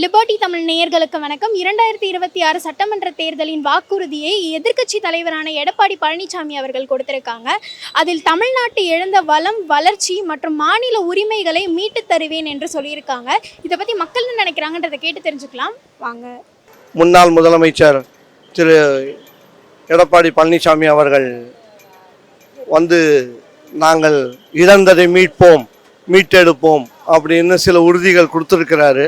Liberty Tamil நேயர்களுக்கு வணக்கம். இரண்டாயிரத்தி இருபத்தி ஆறு சட்டமன்ற தேர்தலின் வாக்குறுதியை எதிர்க்கட்சி தலைவரான எடப்பாடி பழனிசாமி அவர்கள் கொடுத்திருக்காங்க. அதில் தமிழ்நாட்டு இழந்த வளம் வளர்ச்சி மற்றும் மாநில உரிமைகளை மீட்டு தருவேன் என்று சொல்லியிருக்காங்க. இதை பற்றி மக்கள் என்ன நினைக்கிறாங்கன்றதை கேட்டு தெரிஞ்சுக்கலாம். வாங்க. முன்னாள் முதலமைச்சர் திரு எடப்பாடி பழனிசாமி அவர்கள் வந்து நாங்கள் இழந்ததை மீட்போம் மீட்டெடுப்போம் அப்படின்னு சில உறுதிகள் கொடுத்துருக்கிறாரு.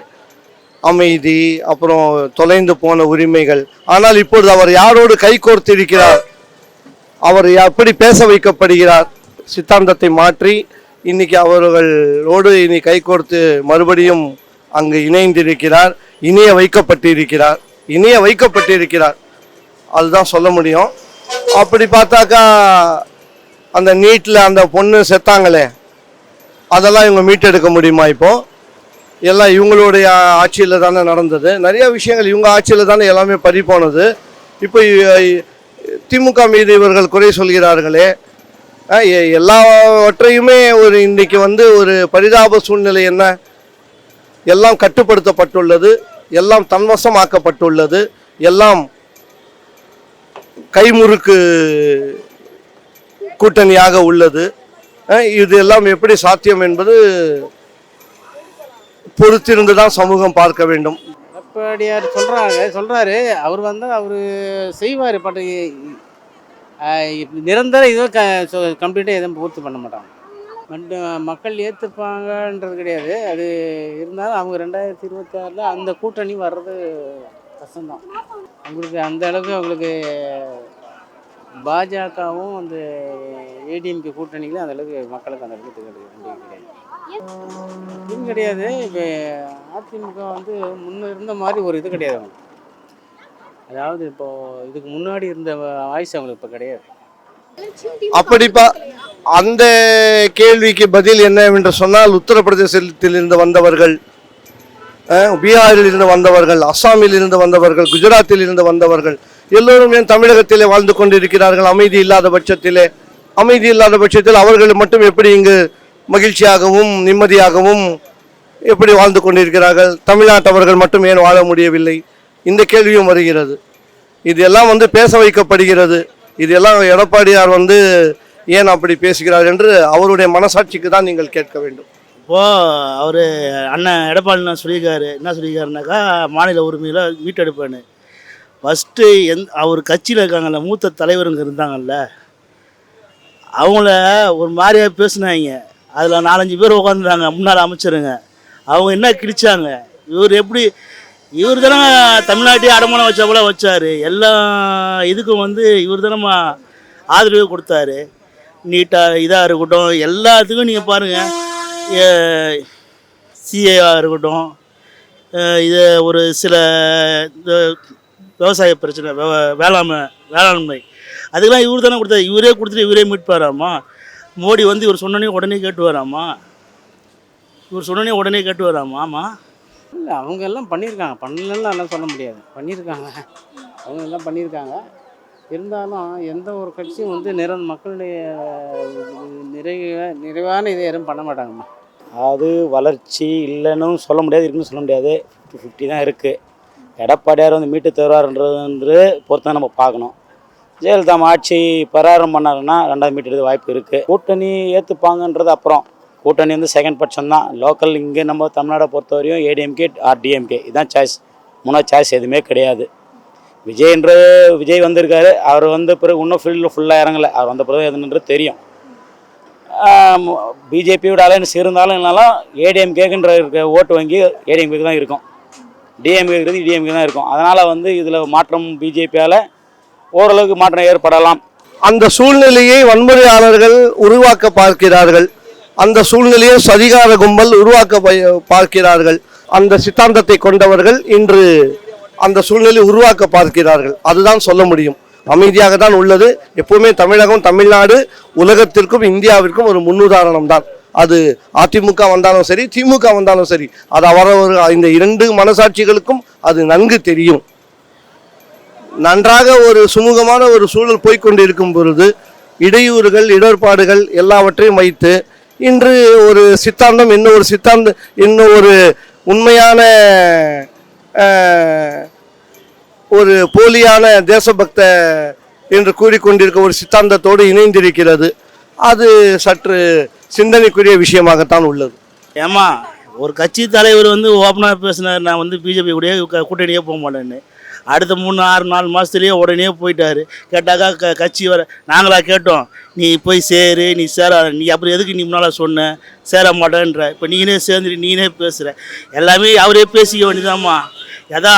அமைதி அப்புறம் தொலைந்து போன உரிமைகள். ஆனால் இப்பொழுது அவர் யாரோடு கைகோர்த்து இருக்கிறார் அவர் எப்படி பேச வைக்கப்படுகிறார்? சித்தாந்தத்தை மாற்றி இன்னைக்கு அவர்களோடு இனி கைகோர்த்து மறுபடியும் அங்கு இணைந்திருக்கிறார். இணைய வைக்கப்பட்டிருக்கிறார். இணைய வைக்கப்பட்டிருக்கிறார். அதுதான் சொல்ல முடியும். அப்படி பார்த்தாக்கா அந்த நீட்டில் அந்த பொண்ணு செத்தாங்களே. அதெல்லாம் இவங்க மீட்டெடுக்க முடியுமா இப்போது எல்லாம் இவங்களுடைய ஆட்சியில் தானே நடந்தது. நிறைய விஷயங்கள் இவங்க ஆட்சியில் தானே எல்லாமே பறி போனது. இப்போ திமுக மீது இவர்கள் குறை சொல்கிறார்களே. எல்லாவற்றையுமே ஒரு இன்றைக்கி வந்து ஒரு பரிதாப சூழ்நிலை என்ன? எல்லாம் கட்டுப்படுத்தப்பட்டுள்ளது. எல்லாம் தன்வசமாக்கப்பட்டுள்ளது. எல்லாம் கைமுறுக்கு கூட்டணியாக உள்ளது. இது எல்லாம் எப்படி சாத்தியம் என்பது பொறுத்திருந்து தான் சமூகம் பார்க்க வேண்டும். அப்படியார் சொல்கிறாங்க சொல்கிறாரு அவர் வந்து அவர் செய்வார் பட் நிரந்தர இதுவும் க கம்ப்ளீட்டாக எதுவும் பூர்த்தி பண்ண மாட்டாங்க. பட் மக்கள் ஏற்றுப்பாங்கன்றது கிடையாது. அது இருந்தாலும் அவங்க ரெண்டாயிரத்தி இருபத்தி ஆறில் அந்த கூட்டணி வர்றது கஷ்டம்தான். அவங்களுக்கு அந்த அளவுக்கு அவங்களுக்கு பாஜகவும் அந்த ஏடிஎம்கே கூட்டணியிலும் அந்த அளவுக்கு மக்களுக்கு அந்த அளவுக்கு இது கிடையாது இது கிடையாது. இப்போ அதிமுக வந்து முன்ன இருந்த மாதிரி ஒரு இது கிடையாது அவங்க அதாவது இப்போ இதுக்கு முன்னாடி இருந்த வாய்ஸ் அவங்களுக்கு இப்போ கிடையாது. அப்படிப்பா அந்த கேள்விக்கு பதில் என்னவென்று சொன்னால் உத்தரப்பிரதேசத்தில் இருந்து வந்தவர்கள் பீகாரில் இருந்து வந்தவர்கள் அஸ்ஸாமில் இருந்து வந்தவர்கள் குஜராத்தில் இருந்து வந்தவர்கள் எல்லோரும் ஏன் தமிழகத்திலே வாழ்ந்து கொண்டிருக்கிறார்கள்? அமைதி இல்லாத பட்சத்திலே அமைதி இல்லாத பட்சத்தில் அவர்கள் மட்டும் எப்படி இங்கு மகிழ்ச்சியாகவும் நிம்மதியாகவும் எப்படி வாழ்ந்து கொண்டிருக்கிறார்கள்? தமிழ்நாட்டவர்கள் மட்டும் ஏன் வாழ முடியவில்லை? இந்த கேள்வியும் வருகிறது. இது எல்லாம் வந்து பேச வைக்கப்படுகிறது. இது எல்லாம் எடப்பாடியார் வந்து ஏன் அப்படி பேசுகிறார் என்று அவருடைய மனசாட்சிக்கு தான் நீங்கள் கேட்க வேண்டும். இப்போது அவர் அண்ணன் எடப்பாடி நான் சொல்லியிருக்காரு. என்ன சொல்லியிருக்காருனாக்கா மாநில உரிமையில் மீட்டெடுப்பேன்னு. ஃபஸ்ட்டு எந் அவர் கட்சியில் இருக்காங்கல்ல மூத்த தலைவருங்க இருந்தாங்கல்ல அவங்கள ஒரு மாதிரியாக பேசுனாங்க. அதில் நாலஞ்சு பேர் உட்காந்துட்டாங்க முன்னாள் அமைச்சருங்க. அவங்க என்ன கிழிச்சாங்க? இவர் எப்படி இவர் தானே தமிழ்நாட்டையே அடமானம் வச்ச போல வச்சார். எல்லா இதுக்கும் வந்து இவர் தானே ஆதரவு கொடுத்தாரு. நீட்டாக இதாக இருக்கட்டும் எல்லாத்துக்கும் நீங்கள் பாருங்கள் சிஏவாக இருக்கட்டும் இது ஒரு சில இந்த விவசாய பிரச்சனை வே- வேளாண்மை வேளாண்மை. அதுக்கெல்லாம் இவர் தானே கொடுத்தாரு. இவரே கொடுத்துட்டு இவரே மீட்பாராமா? மோடி வந்து இவர் சொன்னோன்னே உடனே கேட்டு வராமா இவர் சொன்னோன்னே உடனே கேட்டு வராமா ஆமாம் இல்லை அவங்க எல்லாம் பண்ணியிருக்காங்க. பண்ணலன்னு எல்லாம் சொல்ல முடியாது. பண்ணியிருக்காங்க. அவங்க எல்லாம் பண்ணியிருக்காங்க. இருந்தாலும் எந்த ஒரு கட்சியும் வந்து நிற மக்களுடைய நிறைவ நிறைவான இதை யாரும் பண்ண மாட்டாங்கம்மா. அது வளர்ச்சி இல்லைன்னு சொல்ல முடியாது இருக்குன்னு சொல்ல முடியாது. ஃபிஃப்டி ஃபிஃப்டி தான் இருக்குது எடப்பாடியார் வந்து மீட்டு தருவார்ன்றது பொறுத்து நம்ம பார்க்கணும். ஜெயலலிதா ஆட்சி பராரம் பண்ணாருன்னா ரெண்டாவது மீட்டு வாய்ப்பு இருக்குது கூட்டணி ஏற்றுப்பாங்கன்றது அப்புறம். கூட்டணி வந்து செகண்ட் பட்சம் தான். லோக்கல் இங்கே நம்ம தமிழ்நாடை பொறுத்த வரையும் ஏடிஎம்கே ஆர் டிஎம்கே இதுதான் சாய்ஸ் மூணாவது சாய்ஸ் எதுவுமே கிடையாது. விஜய்ன்ற விஜய் வந்திருக்காரு. அவர் வந்த பிறகு இன்னும் ஃபீல்டில் ஃபுல்லாக இறங்கலை. அவர் வந்த பிறகு எதுன்றது தெரியும். பிஜேபியோட அலையன்ஸ் இருந்தாலும் இல்லைனாலும் ஏடிஎம்கேக்குன்ற இருக்க ஓட்டு வங்கி ஏடிஎம்கேக்கு தான் இருக்கும். டிஎம்கே இருக்கிறது டிஎம்கே தான் இருக்கும். அதனால் வந்து இதில் மாற்றம் பிஜேபியால் ஓரளவுக்கு மாற்றம் ஏற்படலாம். அந்த சூழ்நிலையை வன்முறையாளர்கள் உருவாக்க பார்க்கிறார்கள். அந்த சூழ்நிலையை சதிகார கும்பல் உருவாக்க பார்க்கிறார்கள். அந்த சித்தாந்தத்தை கொண்டவர்கள் இன்று அந்த சூழ்நிலை உருவாக்க பார்க்கிறார்கள். அதுதான் சொல்ல முடியும். அமைதியாக தான் உள்ளது. எப்பவுமே தமிழகம் தமிழ்நாடு உலகத்திற்கும் இந்தியாவிற்கும் ஒரு முன்னுதாரணம் தான். அது அதிமுக வந்தாலும் சரி திமுக வந்தாலும் சரி அது அவரவர் இந்த இரண்டு மனசாட்சிகளுக்கும் அது நன்கு தெரியும். நன்றாக ஒரு சுமூகமான ஒரு சூழல் போய்க்கொண்டிருக்கும் பொழுது இடையூறுகள் இடர்பாடுகள் எல்லாவற்றையும் வைத்து இன்று ஒரு சித்தாந்தம் இன்னும் ஒரு சித்தாந்தம் இன்னும் ஒரு உண்மையான ஒரு போலியான தேசபக்த என்று கூறிக்கொண்டிருக்க ஒரு சித்தாந்தத்தோடு இணைந்திருக்கிறது. அது சற்று சிந்தனைக்குரிய விஷயமாகத்தான் உள்ளது. ஏமா ஒரு கட்சி தலைவர் வந்து ஓப்பனாக பேசினார். நான் வந்து பிஜேபி கூட கூட்டணியே போக மாட்டேன்னு. அடுத்த மூணு ஆறு நாலு மாதத்துலேயே உடனே போயிட்டாரு. கேட்டாக்கா க கட்சி வர நாங்களாக கேட்டோம் நீ போய் சேரு நீ சேர நீ அப்புறம் எதுக்கு நீ முன்னால் சொன்ன? சேர மாட்டேன்ற. இப்போ நீனே சேர்ந்துட்டு நீனே பேசுகிற எல்லாமே அவரே பேசிக்க வேண்டியதாம்மா. எதா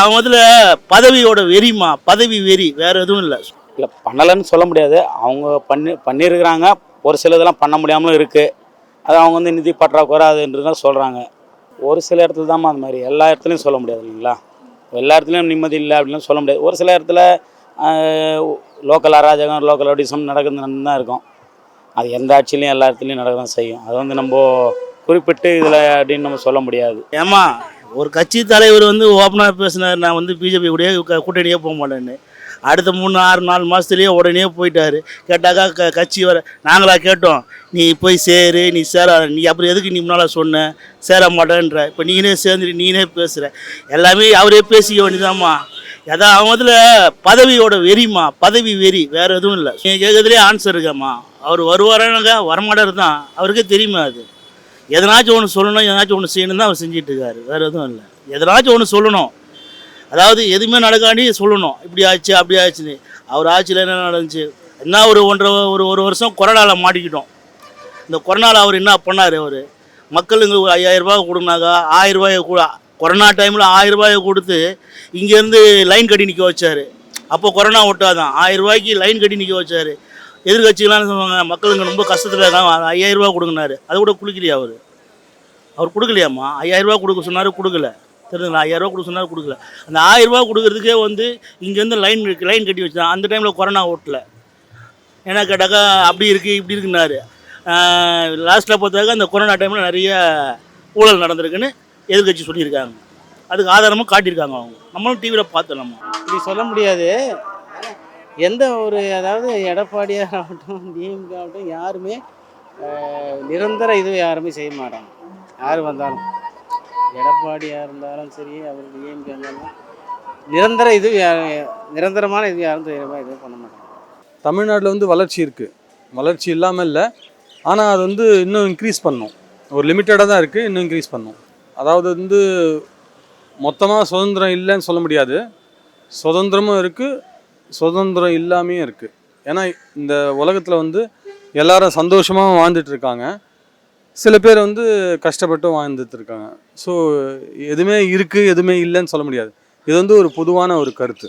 பதவியோட வெறிம்மா. பதவி வெறி வேறு எதுவும் இல்லை. இல்லை பண்ணலைன்னு சொல்ல முடியாது. அவங்க பண்ணி பண்ணியிருக்கிறாங்க ஒரு சில இதெல்லாம் பண்ண முடியாமலும் இருக்குது அது அவங்க வந்து நிதி பற்றாக்குறை அதுன்றது தான் சொல்கிறாங்க ஒரு சில இடத்துல தாம்மா அந்த மாதிரி. எல்லா இடத்துலையும் சொல்ல முடியாது இல்லைங்களா? எல்லா இடத்துலையும் நிம்மதி இல்லை அப்படின்னு சொல்ல முடியாது. ஒரு சில இடத்துல லோக்கல் அராஜகம் லோக்கல் அப்படிசம் நடக்குதுன்னு தான் இருக்கும். அது எந்த ஆட்சியிலையும் எல்லா இடத்துலையும் நடக்க தான் செய்யும். அது வந்து நம்ம குறிப்பிட்டு இதில் அப்படின்னு நம்ம சொல்ல முடியாது. ஏமா ஒரு கட்சி தலைவர் வந்து ஓப்பனாக பேசினார். நான் வந்து பிஜேபி கூடயே கூட்டணியே போக மாட்டேன்னு. அடுத்த மூணு ஆறு நாலு மாதத்துலேயே உடனே போயிட்டாரு. கேட்டாக்கா க கட்சி வர நாங்களாக கேட்டோம் நீ போய் சேரு நீ சேர நீ அப்புறம் எதுக்கு நீ முன்னால் சொன்ன? சேர மாட்டேன்ற. இப்போ நீனே சேர்ந்துட்டு நீனே பேசுகிற எல்லாமே அவரே பேசிக்க வேண்டியதாம்மா எதா அவதில் பதவியோட வெறிம்மா பதவி வெறி வேறு எதுவும் இல்லை. நீங்கள் கேட்கறதுலேயே ஆன்சர் இருக்காம்மா. அவர் வருவாரானாக்கா வரமாட்டார் தான் அவருக்கே தெரியுமா அது? எதனாச்சும் ஒன்று சொல்லணும் எதனாச்சும் ஒன்று செய்யணும் தான் அவர் செஞ்சிட்டு இருக்காரு. வேறு எதுவும் இல்லை. எதனாச்சும் ஒன்று சொல்லணும். அதாவது எதுவுமே நடக்காண்டி சொல்லணும் இப்படி ஆச்சு அப்படி ஆச்சுன்னு. அவர் ஆட்சியில் என்ன நடந்துச்சு? என்ன ஒரு ஒன்றரை ஒரு ஒரு வருஷம் கொரோனாவில் மாட்டிக்கிட்டோம். இந்த கொரோனாவில் அவர் என்ன பண்ணார் அவர்? மக்களுக்கு ஒரு ஐயாயிரம் ரூபாய் கொடுனாக்கா ஆயிரம் ரூபாயை கூட கொரோனா டைமில் ஆயிரம் ரூபாயை கொடுத்து இங்கேருந்து லைன் கட்டி நிற்க வச்சார். அப்போ கொரோனா ஒட்டாதான். ஆயிரம் ரூபாய்க்கு லைன் கட்டி நிற்க வச்சார். எதிர்கட்சிகளாம் சொல்லுவாங்க மக்களுங்க ரொம்ப கஷ்டத்தில் இருக்காங்க ஐயாயிரம் ரூபா கொடுங்கினாரு அது கூட கொடுக்கலையா அவர்? அவர் கொடுக்கலையாம்மா? ஐயாயிரம் கொடுக்க சொன்னார் கொடுக்கல. தெரியுதுங்களா ஐயாயிரம் ரூபாய் கொடுக்க சொன்னால் கொடுக்கல. அந்த ஆயிரம் கொடுக்குறதுக்கே கொடுக்கறதுக்கே வந்து இங்கேருந்து லைன் லைன் கட்டி வச்சுதான். அந்த டைமில் கொரோனா ஓட்டல. ஏன்னா கேட்டாக்கா அப்படி இருக்குது இப்படி இருக்குன்னாரு. லாஸ்ட்டில் பார்த்தாக்கா அந்த கொரோனா டைமில் நிறைய ஊழல் நடந்திருக்குன்னு எதிர்கட்சி சொல்லியிருக்காங்க. அதுக்கு ஆதாரமும் காட்டியிருக்காங்க அவங்க. நம்மளும் டிவியில் பார்த்தோம் நம்ம. இப்படி சொல்ல முடியாது. எந்த ஒரு அதாவது எடப்பாடியாக ஆகட்டும் டிஎம்கே ஆகட்டும் யாருமே நிரந்தர இது யாருமே செய்ய மாட்டாங்க. யார் வந்தாலும். எடப்பாடியாக இருந்தாலும் சரி அவர் டிஎம்கே இருந்தாலும் நிரந்தர இது நிரந்தரமான இது யாரும் செய்ய இது பண்ண மாட்டாங்க. தமிழ்நாட்டில் வந்து வளர்ச்சி இருக்குது வளர்ச்சி இல்லாமல் இல்லை. ஆனால் அது வந்து இன்னும் இன்க்ரீஸ் பண்ணும். ஒரு லிமிட்டடாக தான் இருக்குது இன்னும் இன்க்ரீஸ் பண்ணும். அதாவது வந்து மொத்தமாக சுதந்திரம் இல்லைன்னு சொல்ல முடியாது. சுதந்திரமும் இருக்குது சுதந்திரம் இல்லாமையும் இருக்குது ஏன்னா இந்த உலகத்தில் வந்து எல்லாரும் சந்தோஷமாக வாழ்ந்துட்டு இருக்காங்க. சில பேர் வந்து கஷ்டப்பட்டு வாழ்ந்துட்டு இருக்காங்க ஸோ எதுவுமே இருக்குது எதுவுமே இல்லைன்னு சொல்ல முடியாது. இது வந்து ஒரு பொதுவான ஒரு கருத்து.